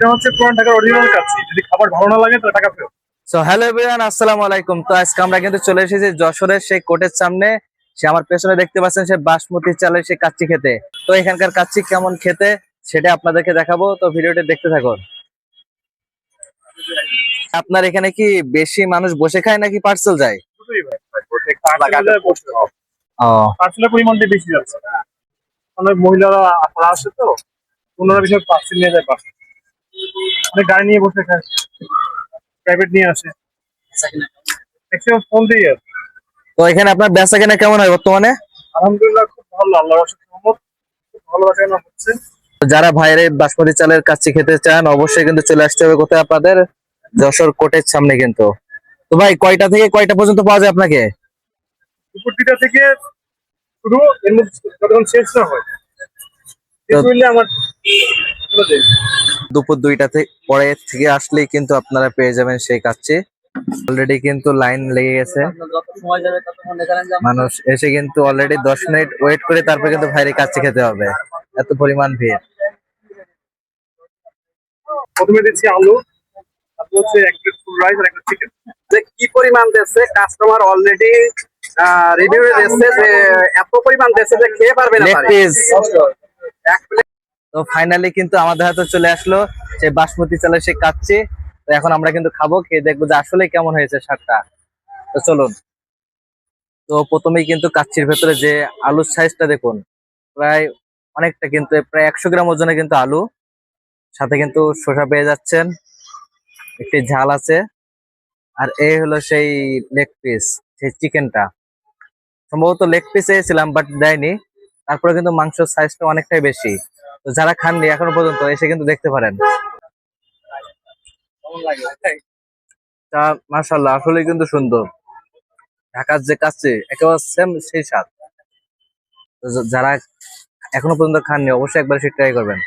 এটা হচ্ছে পুরান ঢাকার অরিজিনাল কাচ্চি। যদি খাবার ভালো না লাগে তাহলে টাকা ফেরত। সো হ্যালো এভরিওয়ান আসসালামু আলাইকুম। তো আজকে আমরা কিন্তু চলে এসেছি যশোরের সেই কোর্টের সামনে। সে আমার পেছনে দেখতে পাচ্ছেন সে বাসমতি চালের সে কাচ্চি খেতে। তো এখানকার কাচ্চি কেমন খেতে সেটা আপনাদেরকে দেখাবো। তো ভিডিওটি দেখতে থাকুন। আপনার এখানে কি বেশি মানুষ বসে খায় নাকি পার্সেল যায়? পার্সেলের পরিমাণটা বেশি যাচ্ছে। অনেক মহিলারা আসে তো ওনারা বেশি পার্সেল নিয়ে যায় পার্সেল অনেক গাড়ি নিয়ে বসে খায় প্রাইভেট নিয়ে আসে ম্যাক্সিমাম ফোন দিয়ে আসে তো এখানে আপনার বেচা কেনা কেমন হয় বর্তমানে? আলহামদুলিল্লাহ খুব ভালো আল্লাহ রহমত খুব ভালো বাসানো হচ্ছে। যারা ভাইরে বাসমতি চালের কাচ্চি খেতে চান অবশ্যই কিন্তু চলে আসতে হবে কোথায়? আপনাদের যশোর কোর্টের সামনে কিন্তু। তো ভাই কয়টা থেকে কয়টা পর্যন্ত পাওয়া যায় আপনাকে? দুপুর দুটা থেকে শুরু এর মধ্যে যতক্ষণ শেষ না হয় শেষ হইলে আমার। দুপুর দুইটা পরে থেকে আসলেই কিন্তু আপনারা পেয়ে যাবেন সেই কাচ্চি অলরেডি কিন্তু লাইন লেগে গেছে। মানুষ এসে কিন্তু অলরেডি দশ মিনিট ওয়েট করে তারপর কিন্তু ভাইরে কাচ্চি খেতে হবে। এত পরিমাণ ভিড়। প্রথমে দিচ্ছি আলু হচ্ছে এক প্লেট ফুল রাইস আর একটা চিকেন যে কি পরিমাণ দিচ্ছে কাস্টমার অলরেডি রিভিউ দিচ্ছে যে এত পরিমাণ দিচ্ছে যে খেয়ে পারবে না এক প্লেট তো ফাইনালি কিন্তু আমাদের হাতে চলে আসলো সেই বাসমতি চালের সেই কাচ্চি। তো এখন আমরা কিন্তু খাব, খেয়ে দেখব যে আসলে কেমন হয়েছে সারটা তো চলুন। তো প্রথমেই কিন্তু কাচ্চির ভেতরে যে আলুর সাইজটা দেখুন, প্রায় অনেকটা কিন্তু, প্রায় একশো গ্রাম ওজনে কিন্তু আলু। সাথে কিন্তু শসা পেয়ে যাচ্ছেন। একটি ঝাল আছে। আর এই হলো সেই লেগ পিস সেই চিকেনটা সম্ভবত লেগ পিস এসেছিলাম বাট দেয়নি। তারপরে কিন্তু মাংসের সাইজটা অনেকটাই বেশি। যারা খাননি এখনও পর্যন্ত এসে কিন্তু দেখতে পারেন। তা মাশাল্লাহ আসলে কিন্তু সুন্দর। ঢাকার যে কাছে একেবারে সেম সেই স্বাদ। যারা এখনও পর্যন্ত খাননি, অবশ্যই একবার সে ট্রাই করবেন।